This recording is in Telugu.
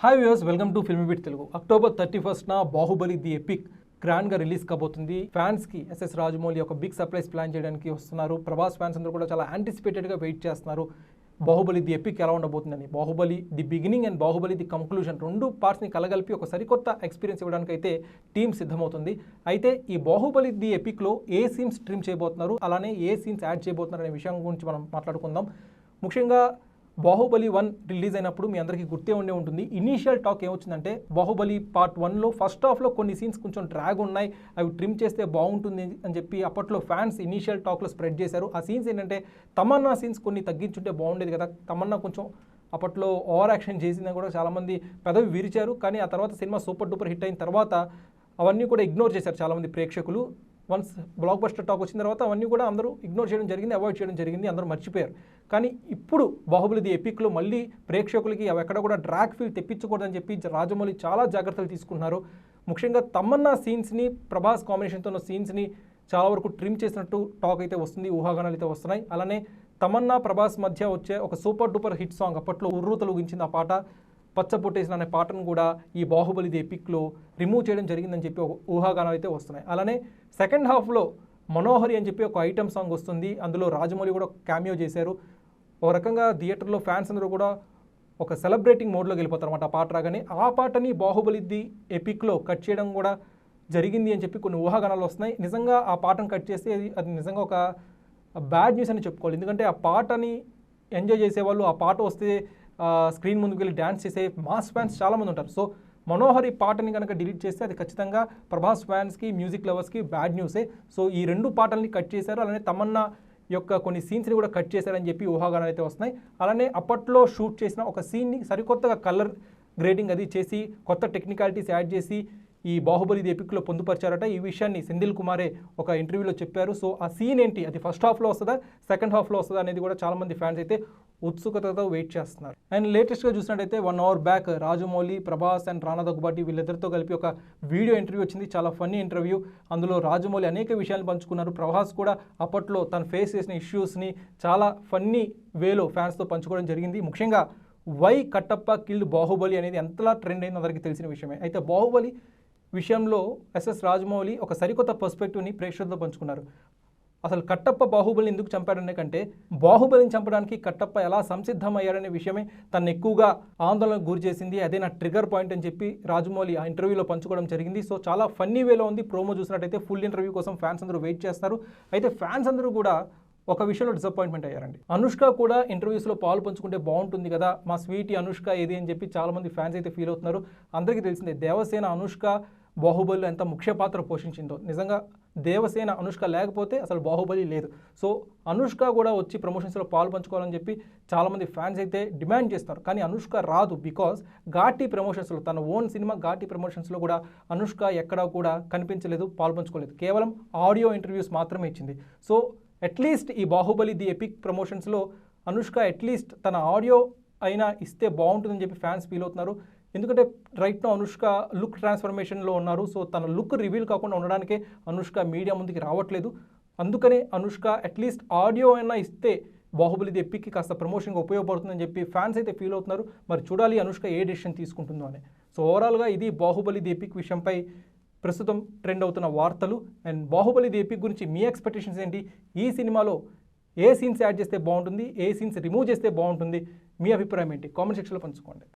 Hi views welcome to film bit Telugu October thirty ఫస్ట్న Baahubali the epic గ్రాండ్గా రిలీజ్ కాబోతుంది ఫ్యాన్స్కి ఎస్ఎస్ రాజమౌళి ఒక బిగ్ సర్ప్రైజ్ ప్లాన్ చేయడానికి వస్తున్నారు. ప్రభాస్ ఫ్యాన్స్ అందరూ కూడా చాలా యాంటిసిపేటెడ్గా వెయిట్ చేస్తున్నారు. బాహుబలి ది ఎపిక్ ఎలా ఉండబోతుందని. Baahubali the beginning and Baahubali the conclusion రెండు పార్ట్స్ని కలగలిపి ఒక సరికొత్త ఎక్స్పీరియన్స్ ఇవ్వడానికి అయితే టీం సిద్ధమవుతుంది. అయితే ఈ బాహుబలి ది ఎపిక్లో ఏ సీన్స్ స్ట్రీమ్ చేయబోతున్నారు? అలానే ఏ సీన్స్ యాడ్ చేయబోతున్నారు అనే విషయం గురించి మనం మాట్లాడుకుందాం. ముఖ్యంగా బాహుబలి వన్ రిలీజ్ అయినప్పుడు మీ అందరికీ గుర్తే ఉండే ఉంటుంది. ఇనీషియల్ టాక్ ఏమొచ్చిందంటే బాహుబలి పార్ట్ వన్లో ఫస్ట్ హాఫ్లో కొన్ని సీన్స్ కొంచెం డ్రాగ్ ఉన్నాయి అవి ట్రిమ్ చేస్తే బాగుంటుంది అని చెప్పి అప్పట్లో ఫ్యాన్స్ ఇనీషియల్ టాక్లో స్ప్రెడ్ చేశారు. ఆ సీన్స్ ఏంటంటే తమన్నా సీన్స్ కొన్ని తగ్గించుంటే బాగుండేది కదా. తమన్నా కొంచెం అప్పట్లో ఓవర్ యాక్షన్ చేసిందని కూడా చాలామంది పెదవి విరిచారు. కానీ ఆ తర్వాత సినిమా సూపర్ డూపర్ హిట్ అయిన తర్వాత అవన్నీ కూడా ఇగ్నోర్ చేశారు చాలామంది ప్రేక్షకులు. వన్స్ బ్లాక్ బస్టర్ టాక్ వచ్చిన తర్వాత అవన్నీ కూడా అందరూ ఇగ్నోర్ చేయడం జరిగింది అవాయిడ్ చేయడం జరిగింది అందరూ మర్చిపోయారు. కానీ ఇప్పుడు బాహుబలి ది ఎపిక్లో మళ్ళీ ప్రేక్షకులకి అవి ఎక్కడ కూడా డ్రాక్ ఫీల్ తెప్పించకూడదని చెప్పి రాజమౌళి చాలా జాగ్రత్తలు తీసుకున్నారు ముఖ్యంగా తమన్నా సీన్స్ని ప్రభాస్ కాంబినేషన్తో ఉన్న సీన్స్ని చాలా వరకు ట్రిమ్ చేసినట్టు టాక్ అయితే వస్తుంది ఊహాగానాలు అయితే వస్తున్నాయి. అలానే తమన్నా ప్రభాస్ మధ్య వచ్చే ఒక సూపర్ డూపర్ హిట్ సాంగ్ అప్పట్లో ఉర్రూ తొలగించింది ఆ పాట. పచ్చపొట్టేసిన అనే పాటను కూడా ఈ బాహుబలి ది ఎపిక్లో రిమూవ్ చేయడం జరిగిందని చెప్పి ఒక ఊహాగానాలు అయితే వస్తున్నాయి. అలానే సెకండ్ హాఫ్లో మనోహరి అని చెప్పి ఒక ఐటమ్ సాంగ్ వస్తుంది. అందులో రాజమౌళి కూడా క్యామియో చేశారు. ఒక రకంగా థియేటర్లో ఫ్యాన్స్ అందరూ కూడా ఒక సెలబ్రేటింగ్ మోడ్లోకి వెళ్ళిపోతారు అనమాట ఆ పాట రాగానే. ఆ పాటని బాహుబలి ది ఎపిక్లో కట్ చేయడం కూడా జరిగింది అని చెప్పి కొన్ని ఊహాగానాలు వస్తున్నాయి. నిజంగా ఆ పాటను కట్ చేస్తే అది అది నిజంగా ఒక బ్యాడ్ న్యూస్ అని చెప్పుకోవాలి. ఎందుకంటే ఆ పాటని ఎంజాయ్ చేసేవాళ్ళు ఆ పాట వస్తే స్క్రీన్ ముందుకు వెళ్ళి డ్యాన్స్ చేసే మాస్ ఫ్యాన్స్ చాలామంది ఉంటారు. సో మనోహరి పాటని కనుక డిలీట్ చేస్తే అది ఖచ్చితంగా ప్రభాస్ ఫ్యాన్స్కి మ్యూజిక్ లవర్స్కి బ్యాడ్ న్యూసే సో ఈ రెండు పాటల్ని కట్ చేశారు. అలానే తమన్నా యొక్క కొన్ని సీన్స్ని కూడా కట్ చేశారని చెప్పి ఊహాగానాలు అయితే వస్తున్నాయి. అలానే అప్పట్లో షూట్ చేసిన ఒక సీన్ని సరికొత్తగా కలర్ గ్రేడింగ్ అది చేసి కొత్త టెక్నికాలిటీస్ యాడ్ చేసి ఈ బాహుబలిది ఎపిక్లో పొందుపరిచారట. ఈ విషయాన్ని సెంధిల్ కుమారే ఒక ఇంటర్వ్యూలో చెప్పారు. సో ఆ సీన్ ఏంటి? అది ఫస్ట్ హాఫ్లో వస్తుందా? సెకండ్ హాఫ్లో వస్తుందా అనేది కూడా చాలామంది ఫ్యాన్స్ అయితే ఉత్సుకతతో వెయిట్ చేస్తున్నారు. అండ్ లేటెస్ట్గా చూసినట్టయితే one hour back Rajamouli Prabhas and Rana Daggubati వీళ్ళిద్దరితో కలిపి ఒక వీడియో ఇంటర్వ్యూ వచ్చింది. చాలా ఫన్నీ ఇంటర్వ్యూ అందులో రాజమౌళి అనేక విషయాలు పంచుకున్నారు. ప్రభాస్ కూడా అప్పట్లో తను ఫేస్ చేసిన ఇష్యూస్ని చాలా ఫన్నీ వేలో ఫ్యాన్స్తో పంచుకోవడం జరిగింది. ముఖ్యంగా వై కట్టప్ప కిల్డ్ బాహుబలి అనేది ఎంతలా ట్రెండ్ అయిందో అందరికీ తెలిసిన విషయమే. అయితే బాహుబలి విషయంలో ఎస్ఎస్ రాజమౌళి ఒక సరికొత్త పర్స్పెక్టివ్ని ప్రేక్షకులతో పంచుకున్నారు. అసలు కట్టప్ప బాహుబలిని ఎందుకు చంపాడనే కంటే బాహుబలిని చంపడానికి కట్టప్ప ఎలా సంసిద్ధమయ్యాడనే విషయమే తను ఎక్కువగా ఆందోళనకు గురి చేసింది. అదే నా ట్రిగర్ పాయింట్ అని చెప్పి రాజమౌళి ఆ ఇంటర్వ్యూలో పంచుకోవడం జరిగింది. సో చాలా ఫన్నీ వేలో ఉంది. ప్రోమో చూసినట్టయితే ఫుల్ ఇంటర్వ్యూ కోసం ఫ్యాన్స్ అందరూ వెయిట్ చేస్తారు. అయితే ఫ్యాన్స్ అందరూ కూడా ఒక విషయంలో డిసప్పాయింట్మెంట్ అయ్యారండి. అనుష్క కూడా ఇంటర్వ్యూస్లో పాలు పంచుకుంటే బాగుంటుంది కదా మా స్వీటీ అనుష్క ఏది అని చెప్పి చాలామంది ఫ్యాన్స్ అయితే ఫీల్ అవుతున్నారు. అందరికీ తెలిసిందే దేవసేన అనుష్క బాహుబలిలో ఎంత ముఖ్య పాత్ర పోషించిందో. నిజంగా దేవసేన అనుష్క లేకపోతే అసలు బాహుబలి లేదు. సో అనుష్క కూడా వచ్చి ప్రమోషన్స్లో పాలు పంచుకోవాలని చెప్పి చాలామంది ఫ్యాన్స్ అయితే డిమాండ్ చేస్తారు. కానీ అనుష్క రాదు బికాస్ ఘాటి ప్రమోషన్స్లో తన ఓన్ సినిమా ఘాటి ప్రమోషన్స్లో కూడా అనుష్క ఎక్కడా కూడా కనిపించలేదు పాలు పంచుకోలేదు. కేవలం ఆడియో ఇంటర్వ్యూస్ మాత్రమే ఇచ్చింది. సో అట్లీస్ట్ ఈ బాహుబలి ది ఎపిక్ ప్రమోషన్స్లో అనుష్క అట్లీస్ట్ తన ఆడియో అయినా ఇస్తే బాగుంటుందని చెప్పి ఫ్యాన్స్ ఫీల్ అవుతున్నారు. ఎందుకంటే రైట్ నో అనుష్క లుక్ ట్రాన్స్ఫర్మేషన్లో ఉన్నారు. సో తన లుక్ రివీల్ కాకుండా ఉండడానికే అనుష్క మీడియా ముందుకి రావట్లేదు. అందుకనే అనుష్క అట్లీస్ట్ ఆడియో అయినా ఇస్తే బాహుబలి ది ఎపిక్కి కాస్త ప్రమోషన్గా ఉపయోగపడుతుందని చెప్పి ఫ్యాన్స్ అయితే ఫీల్ అవుతున్నారు. మరి చూడాలి అనుష్క ఏ డెసిషన్ తీసుకుంటుందో అని. సో ఓవరాల్గా ఇది బాహుబలి ది ఎపిక్ విషయంపై ప్రస్తుతం ట్రెండ్ అవుతున్న వార్తలు అండ్ బాహుబలి ది ఎపిక్ గురించి మీ ఎక్స్పెక్టేషన్స్ ఏంటి? ఈ సినిమాలో ఏ సీన్స్ యాడ్ చేస్తే బాగుంటుంది? ఏ సీన్స్ రిమూవ్ చేస్తే బాగుంటుంది? మీ అభిప్రాయం ఏంటి? కామెంట్ సెక్షన్లో పంచుకోండి.